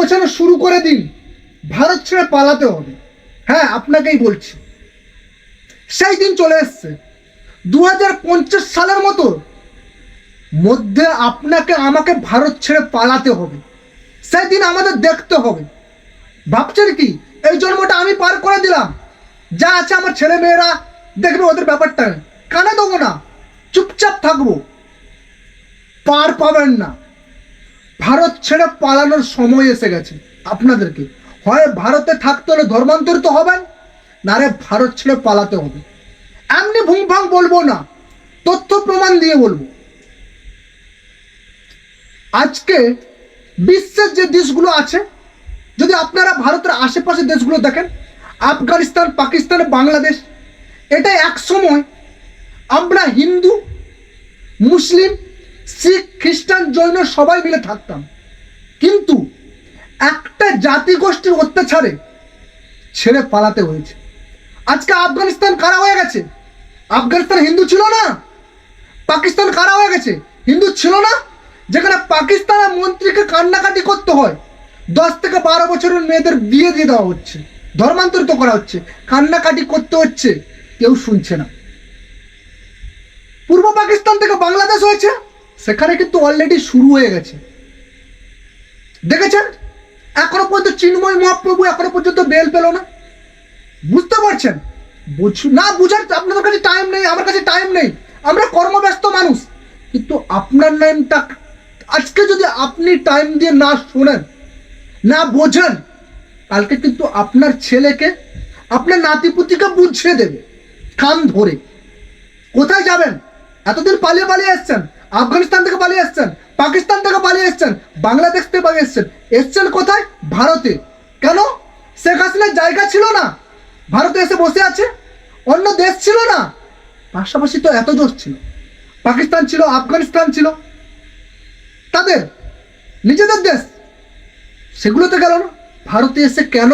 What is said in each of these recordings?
গোছানো শুরু করে দিন। ভারত ছেড়ে পালাতে হবে। হ্যাঁ আপনাকেই বলছি। সেই দিন চলে এসছে। দু সালের মতো মধ্যে আপনাকে, আমাকে ভারত ছেড়ে পালাতে হবে। সেই দিন আমাদের দেখতে হবে। ভাবছেন কি? এই জন্মটা আমি পার করে দিলাম। যা আছে আমার ছেলে মেয়েরা দেখবে, ওদের ব্যাপারটা। কানে দেবো না। চুপচাপ থাকব। পার পাবেন না। ভারত ছেড়ে পালানোর সময় এসে গেছে। আপনাদেরকে, হয় ভারতে থাকতে হলে ধর্মান্তরিত হবেন, না রে ভারত ছেড়ে পালাতে হবে। এমনি ভুংভাং বলব না, তথ্য প্রমাণ দিয়ে বলব। আজকে বিশ্বের যে দেশগুলো আছে, যদি আপনারা ভারতের আশেপাশে দেশগুলো দেখেন, আফগানিস্তান, পাকিস্তান, বাংলাদেশ, এটা এক সময় আমরা হিন্দু, মুসলিম শিখ, খ্রিস্টান, জৈন সবাই মিলে থাকতাম। কিন্তু একটা জাতিগোষ্ঠীর অত্যাচারে ছেড়ে পালাতে হয়েছে। আজকে আফগানিস্তান কারা হয়ে গেছে? আফগানিস্তান হিন্দু ছিল না? পাকিস্তান কারা হয়ে গেছে? হিন্দু ছিল না? যেখানে পাকিস্তানের মন্ত্রীকে কান্নাকাটি করতে হয়, দশ থেকে বারো বছরের মেয়েদের বিয়ে দিয়ে দেওয়া হচ্ছে, ধর্মান্তরিত করা হচ্ছে, কান্নাকাটি করতে হচ্ছে, কেউ শুনছে না। পূর্ব পাকিস্তান থেকে বাংলাদেশ হয়েছে সেখানে কিন্তু অলরেডি শুরু হয়ে গেছে। দেখেছেন? এখনও পর্যন্ত চিন্ময় মহাপ্রভু এখনও পর্যন্ত বেল পেল না। বুঝতে পারছেন? না, বুঝার আপনাদের কাছে টাইম নেই, আমার কাছে টাইম নেই। আমরা কর্মব্যস্ত মানুষ। কিন্তু আপনার নামটা, আজকে যদি আপনি টাইম দিয়ে না শোনেন, না বোঝেন, কালকে কিন্তু আপনার ছেলেকে, আপনার নাতিপুতিকে বুঝিয়ে দেবে, কান ধরে। কোথায় যাবেন? এতদিন পালিয়ে পালিয়ে এসছেন। আফগানিস্তান থেকে পালিয়ে এসছেন, পাকিস্তান থেকে পালিয়ে এসছেন, বাংলাদেশ থেকে পালিয়ে এসছেন। এসছেন কোথায়? ভারতে। কেন? শেখ হাসিনার জায়গা ছিল না। ভারতে এসে বসে আছে। অন্য দেশ ছিল না। পাশাপাশি তো এত জোর ছিল। পাকিস্তান ছিল, আফগানিস্তান ছিল। তাদের, নিজেদের দেশ। সেগুলোতে গেল না। ভারতে এসে কেন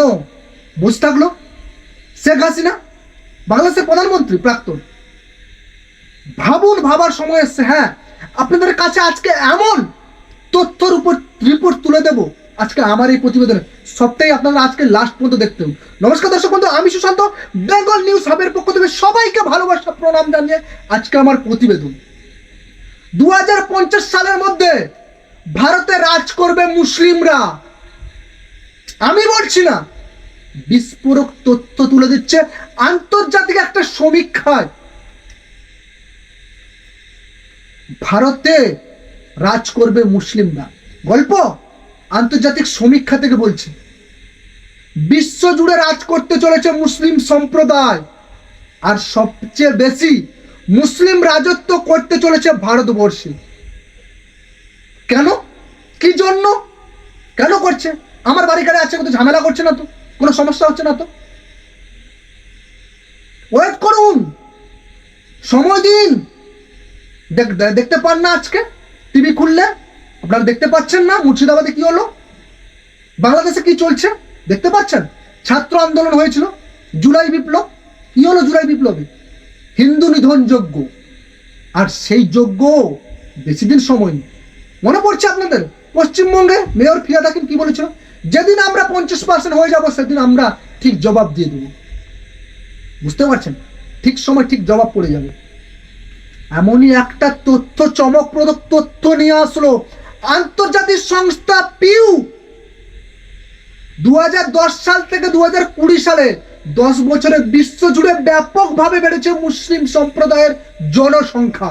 বসে থাকল? শেখ হাসিনা, বাংলাদেশের প্রধানমন্ত্রী, প্রাক্তন। ভাবুন, ভাবার সময় এসছে। হ্যাঁ আপনাদের কাছে আজকে এমন তথ্যর উপর রিপোর্ট তুলে দেব। আজকে আমার এই প্রতিবেদনে সবটাই আপনারা আজকে লাস্ট পর্যন্ত দেখতে হবে। নমস্কার দর্শক বন্ধু, আমি সুশান্ত। বেঙ্গল নিউজ হাবের পক্ষ থেকে সবাইকে ভালোবাসা, প্রণাম জানিয়ে আজকে আমার প্রতিবেদন। দু হাজার পঞ্চাশ সালের মধ্যে ভারতে রাজ করবে মুসলিমরা। আমি বলছি না, বিস্ফোরক তথ্য তুলে দিচ্ছে আন্তর্জাতিক একটা সমীক্ষায়। ভারতে রাজ করবে মুসলিমরা। গল্প? আন্তর্জাতিক সমীক্ষা থেকে বলছে। বিশ্ব জুড়ে রাজ করতে চলেছে মুসলিম সম্প্রদায়। আর সবচেয়ে বেশি মুসলিম রাজত্ব করতে চলেছে ভারতবর্ষে। কেন? কি জন্য? কেন করছে? আমার বাড়ি কারে আছে কত ঝামেলা করছে না তো? কোনো সমস্যা হচ্ছে না তো? ওয়েট করুন। সময় দিন। দেখতে পান না আজকে? টিভি খুললে? আপনারা দেখতে পাচ্ছেন না? মুর্শিদাবাদে কি হলো? বাংলাদেশে কি চলছে? দেখতে পাচ্ছেন? ছাত্র আন্দোলন হয়েছিল। জুলাই বিপ্লব। কি হলো জুলাই বিপ্লবে? হিন্দু নিধন যজ্ঞ। আর সেই যজ্ঞ বেশি দিন সময় মনে পড়ছে আপনাদের? পশ্চিমবঙ্গে মেয়র ফিরাদ হাকিম কি বলেছিল? যেদিন আমরা পঞ্চাশ পার্সেন্ট হয়ে যাব, সেদিন আমরা ঠিক জবাব দিয়ে দেবো। বুঝতে পারছেন? ঠিক সময় ঠিক জবাব পড়ে যাবে। এমনই একটা তথ্য, চমকপ্রদ তথ্য নিয়ে আসলো আন্তর্জাতিক সংস্থা পিউ। দু হাজার দশ সাল থেকে দুহাজার কুড়ি সালে দশ বছরে বিশ্ব জুড়ে ব্যাপকভাবে বেড়েছে মুসলিম সম্প্রদায়ের জনসংখ্যা।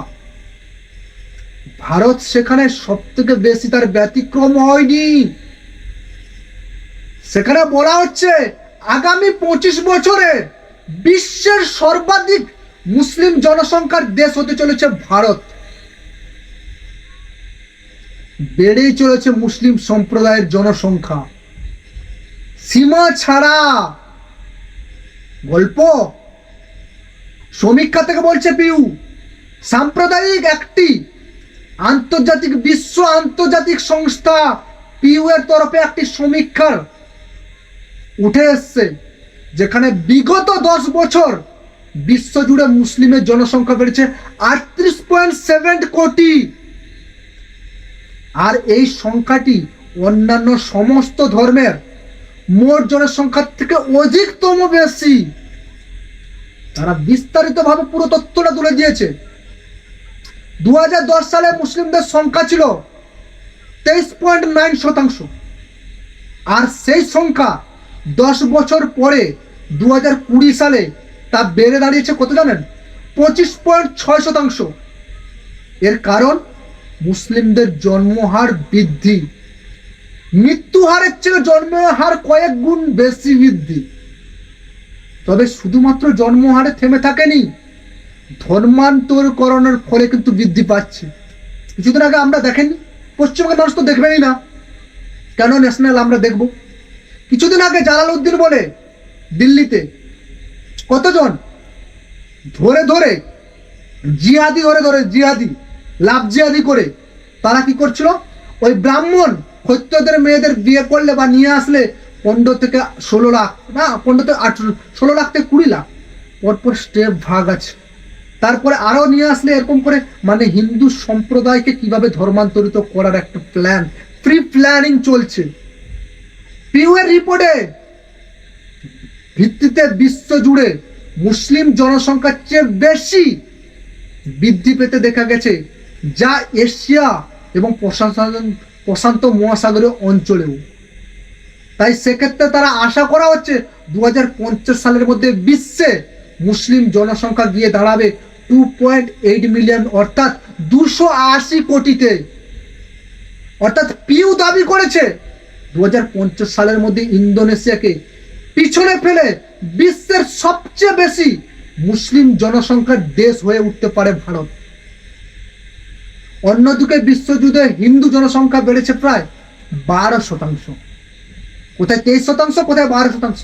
ভারত সেখানে সব থেকে বেশি তার ব্যতিক্রম হয়নি। সেখানে বলা হচ্ছে, আগামী পঁচিশ বছরে বিশ্বের সর্বাধিক মুসলিম জনসংখ্যার দেশ হতে চলেছে ভারত। বেড়েই চলেছে মুসলিম সম্প্রদায়ের জনসংখ্যা। সীমা ছাড়া গল্প? সমীক্ষা থেকে বলছে পিউ, সাম্প্রদায়িক একটি আন্তর্জাতিক বিশ্ব আন্তর্জাতিক সংস্থা পিউ এর তরফে একটি সমীক্ষার উঠে এসছে, যেখানে বিগত দশ বছর বিশ্বজুড়ে মুসলিমের জনসংখ্যা বেড়েছে আটত্রিশ পয়েন্ট সেভেন কোটি। আর এই সংখ্যাটি অন্যান্য সমস্ত ধর্মের মোট জনসংখ্যার থেকে অধিকতম বেশি। তারা বিস্তারিতভাবে পুরো তথ্যটা তুলে দিয়েছে। দু হাজার দশ সালে মুসলিমদের সংখ্যা ছিল তেইশ পয়েন্ট নাইন শতাংশ। আর সেই সংখ্যা দশ বছর পরে দু সালে তা বেড়ে দাঁড়িয়েছে কত জানেন? পঁচিশ পয়েন্ট ছয় শতাংশ। এর কারণ, মুসলিমদের জন্মহার বৃদ্ধি। মৃত্যু হারের চেয়ে জন্মের হার কয়েক গুণ বেশি বৃদ্ধি। তবে শুধুমাত্র জন্মহারে থেমে থাকেনি, ধর্মান্তরকরণের ফলে কিন্তু বৃদ্ধি পাচ্ছে। কিছুদিন আগে আমরা দেখেনি, পশ্চিমবঙ্গের মানুষ তো দেখবেনই না। কেন ন্যাশনাল আমরা দেখব? কিছুদিন আগে জালালউদ্দিন বলে, দিল্লিতে কতজন? ধরে ধরে, জিহাদি ধরে ধরে, জিহাদি, লাভ জিহাদি করে, তারা কি করছিল? ওই ব্রাহ্মণ ক্ষত্রদের মেয়েদের বিয়ে করলে বা নিয়ে আসলে পনেরো থেকে ষোলো লাখ, না, পনেরো থেকে আঠেরো, ষোলো লাখ থেকে কুড়ি লাখ। পরপর স্টেপ ভাগ আছে। তারপরে আরও নিয়ে আসলে এরকম করে মানে হিন্দু সম্প্রদায়কে কীভাবে ধর্মান্তরিত করার একটা প্ল্যান প্রি প্ল্যানিং চলছে। পিউএর রিপোর্টে ভিত্তিতে বিশ্ব জুড়ে মুসলিম জনসংখ্যার চেয়ে বেশি বৃদ্ধি পেতে দেখা গেছে, যা এশিয়া এবং প্রশান্ত প্রশান্ত মহাসাগরীয় অঞ্চলেও। তাই সেক্ষেত্রে তারা আশা করা হচ্ছে দু হাজার পঞ্চাশ সালের মধ্যে বিশ্বে মুসলিম জনসংখ্যা গিয়ে দাঁড়াবে টু পয়েন্ট এইট মিলিয়ন অর্থাৎ দুশো আশি কোটিতে। অর্থাৎ পিউ দাবি করেছে দু হাজার পঞ্চাশ সালের মধ্যে ইন্দোনেশিয়াকে পিছনে ফেলে বিশ্বের সবচেয়ে বেশি মুসলিম জনসংখ্যার দেশ হয়ে উঠতে পারে ভারত। অন্যদিকে বিশ্বযুদ্ধে হিন্দু জনসংখ্যা বেড়েছে প্রায় বারো শতাংশ। কোথায় তেইশ শতাংশ, কোথায় বারো শতাংশ?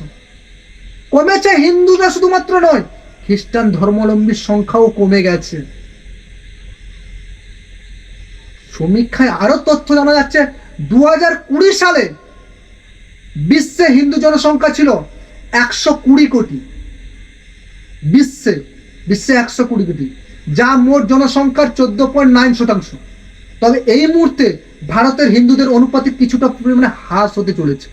কমেছে হিন্দুরা শুধুমাত্র নয়, খ্রিস্টান ধর্মাবলম্বীর সংখ্যাও কমে গেছে। সমীক্ষায় আরও তথ্য জানা যাচ্ছে দু সালে বিশ্বে হিন্দু জনসংখ্যা ছিল একশো কুড়ি কোটি। বিশ্বে বিশ্বে একশো কুড়ি কোটি, যা মোট জনসংখ্যার চোদ্দ পয়েন্ট নাইন শতাংশ। তবে এই মুহূর্তে ভারতের হিন্দুদের অনুপাতিক কিছুটা পরিমাণে হ্রাস হতে চলেছে।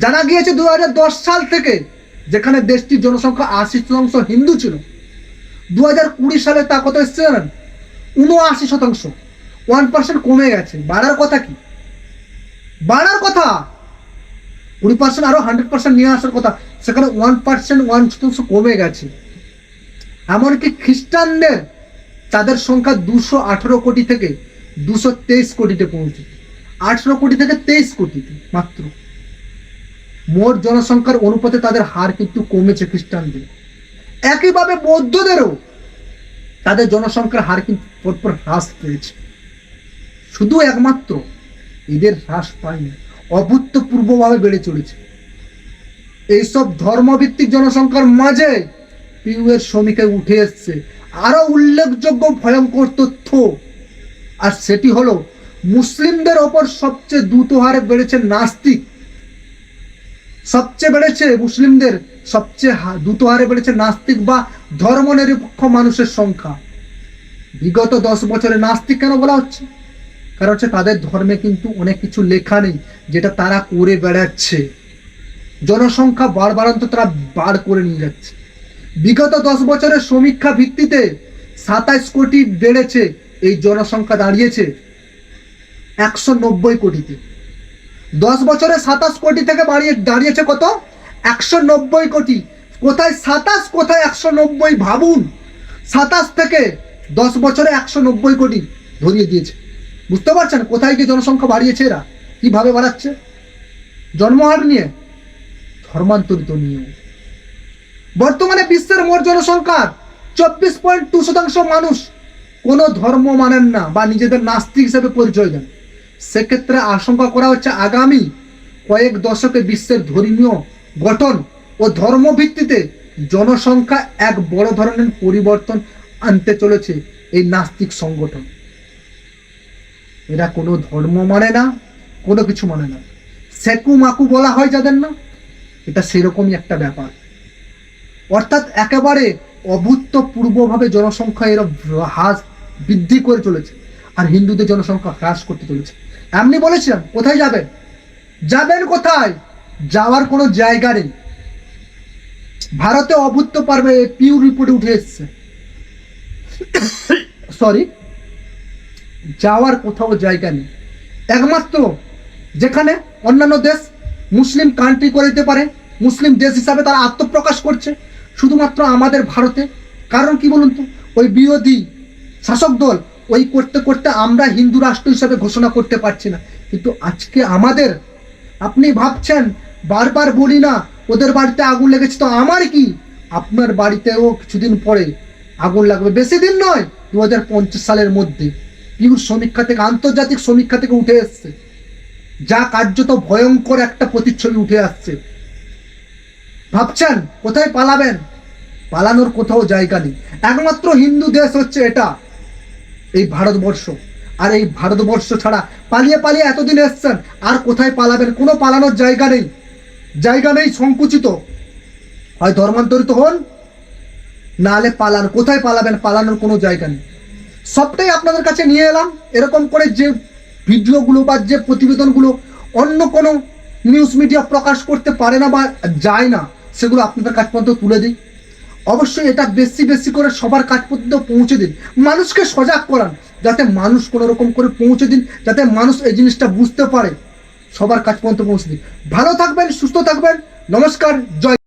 জানা গিয়েছে দু হাজার দশ সাল থেকে যেখানে দেশটির জনসংখ্যা আশি শতাংশ হিন্দু ছিল দু কুড়ি সালে তা কত এসছে জানেন? উনআশি শতাংশ। ওয়ান পার্সেন্ট কমে গেছে। বাড়ার কথা কি? বাড়ার কথা কুড়ি পার্সেন্ট আরও হান্ড্রেড পার্সেন্ট নিয়ে আসার কথা, সেখানে ওয়ান পার্সেন্ট ওয়ান শতাংশ কমে গেছে। এমনকি খ্রিস্টানদের, তাদের সংখ্যা দুশো আঠেরো কোটি থেকে দুশো তেইশ কোটিতে পৌঁছে আঠেরো কোটি থেকে তেইশ কোটিতে মাত্র। মোট জনসংখ্যার অনুপাতে তাদের হার কিন্তু কমেছে খ্রিস্টানদের। একইভাবে বৌদ্ধদেরও তাদের জনসংখ্যার হার কিন্তু পরপর হ্রাস পেয়েছে। শুধু একমাত্র এদের হ্রাস পায়নি। অভূতপূর্বভাবে বেড়ে চলেছে। এইসব ধর্মভিত্তিক জনসংখ্যার মাঝে পিউয়ের শ্রমিকায় উঠে এসছে। আরও উল্লেখযোগ্য ভয়ঙ্কর তথ্য। আর সেটি হলো, মুসলিমদের ওপর সবচেয়ে দ্রুত হারে বেড়েছে নাস্তিক। সবচেয়ে বেড়েছে মুসলিমদের সবচেয়ে দ্রুত হারে বেড়েছে নাস্তিক বা ধর্মনিরপেক্ষ মানুষের সংখ্যা। বিগত দশ বছরে নাস্তিক কেন বলা হচ্ছে? কারণ হচ্ছে তাদের ধর্মে কিন্তু অনেক কিছু লেখা নেই, যেটা তারা করে বেড়াচ্ছে। জনসংখ্যা বাড়বাড়ন্ত তারা বার করে নিয়ে যাচ্ছে। বিগত দশ বছরের সমীক্ষা ভিত্তিতে সাতাইশ কোটি বেড়েছে, এই জনসংখ্যা দাঁড়িয়েছে একশো নব্বই কোটিতে। দশ বছরে সাতাশ কোটি থেকে বাড়িয়ে দাঁড়িয়েছে কত? একশো নব্বই কোটি। কোথায় সাতাশ, কোথায় একশো নব্বই ভাবুন। সাতাশ থেকে দশ বছরে একশো নব্বই কোটি ধরিয়ে দিয়েছে। বুঝতে পারছেন কোথায় গিয়ে জনসংখ্যা বাড়িয়েছে এরা? কীভাবে বাড়াচ্ছে? জন্মহার নিয়ে? ধর্মান্তরিত নিয়ে। বর্তমানে বিশ্বের মোট জনসংখ্যার চব্বিশ পয়েন্ট টু শতাংশ মানুষ কোনো ধর্ম মানেন না বা নিজেদের নাস্তিক হিসেবে পরিচয় দেন। সেক্ষেত্রে আশঙ্কা করা হচ্ছে আগামী কয়েক দশকে বিশ্বের ধর্মীয় গঠন ও ধর্ম ভিত্তিতে জনসংখ্যা এক বড় ধরনের পরিবর্তন আনতে চলেছে এই নাস্তিক সংগঠন। এরা কোনো ধর্ম মানে না, কোনো কিছু মানে না। সেকু মাকু বলা হয় যাদের না, এটা সেরকমই একটা ব্যাপার। অর্থাৎ একেবারে অভূতপূর্বভাবে জনসংখ্যা এরা হ্রাস বৃদ্ধি করে চলেছে, আর হিন্দুদের জনসংখ্যা হ্রাস করতে চলেছে। এমনি বলেছিলাম, কোথায় যাবেন? যাবেন কোথায়? যাওয়ার কোনো জায়গা নেই। ভারতে অভূত পারবে পিউ রিপোর্টে উঠে এসছে। সরি যাওয়ার কোথাও জায়গা নেই। একমাত্র যেখানে অন্যান্য দেশ মুসলিম কান্ট্রি করে দিতে পারে, মুসলিম দেশ হিসাবে তারা আত্মপ্রকাশ করছে, শুধুমাত্র আমাদের ভারতে। কারণ কি বলুন তো? ওই বিরোধী শাসক দল ওই করতে করতে আমরা হিন্দু রাষ্ট্র হিসাবে ঘোষণা করতে পারছি না। কিন্তু আজকে আমাদের, আপনি ভাবছেন, বারবার বলি না, ওদের বাড়িতে আগুন লেগেছে, তো আমার কি? আপনার বাড়িতেও কিছুদিন পরে আগুন লাগবে। বেশি দিন নয় দু সালের মধ্যে। পিউর সমীক্ষা থেকে, আন্তর্জাতিক সমীক্ষা থেকে উঠে এসছে। যা কার্যত ভয়ঙ্কর একটা প্রতিচ্ছবি উঠে আসছে। ভাবছেন, কোথায় পালাবেন? পালানোর কোথাও জায়গা নেই। একমাত্র হিন্দু দেশ হচ্ছে এটা, এই ভারতবর্ষ। আর এই ভারতবর্ষ ছাড়া পালিয়ে পালিয়ে এতদিন এসছেন, আর কোথায় পালাবেন? কোনো পালানোর জায়গা নেই। জায়গা নেই সংকুচিত। হয় ধর্মান্তরিত হন নাহলে পালান। কোথায় পালাবেন? পালানোর কোনো জায়গা নেই। সবটাই আপনাদের কাছে নিয়ে এলাম। এরকম করে যে ভিডিওগুলো বা যে প্রতিবেদনগুলো অন্য কোনো নিউজ মিডিয়া প্রকাশ করতে পারে না বা যায় না, সেগুলো আপনাদের কাছ পর্যন্ত তুলে দিই। অবশ্যই এটা বেশি বেশি করে সবার কাজ পর্যন্ত পৌঁছে দিন। মানুষকে সজাগ করান, যাতে মানুষ কোনো রকম করে পৌঁছে দিন, যাতে মানুষ এই জিনিসটা বুঝতে পারে। সবার কাজ পর্যন্ত পৌঁছে দিন। ভালো থাকবেন, সুস্থ থাকবেন। নমস্কার, জয়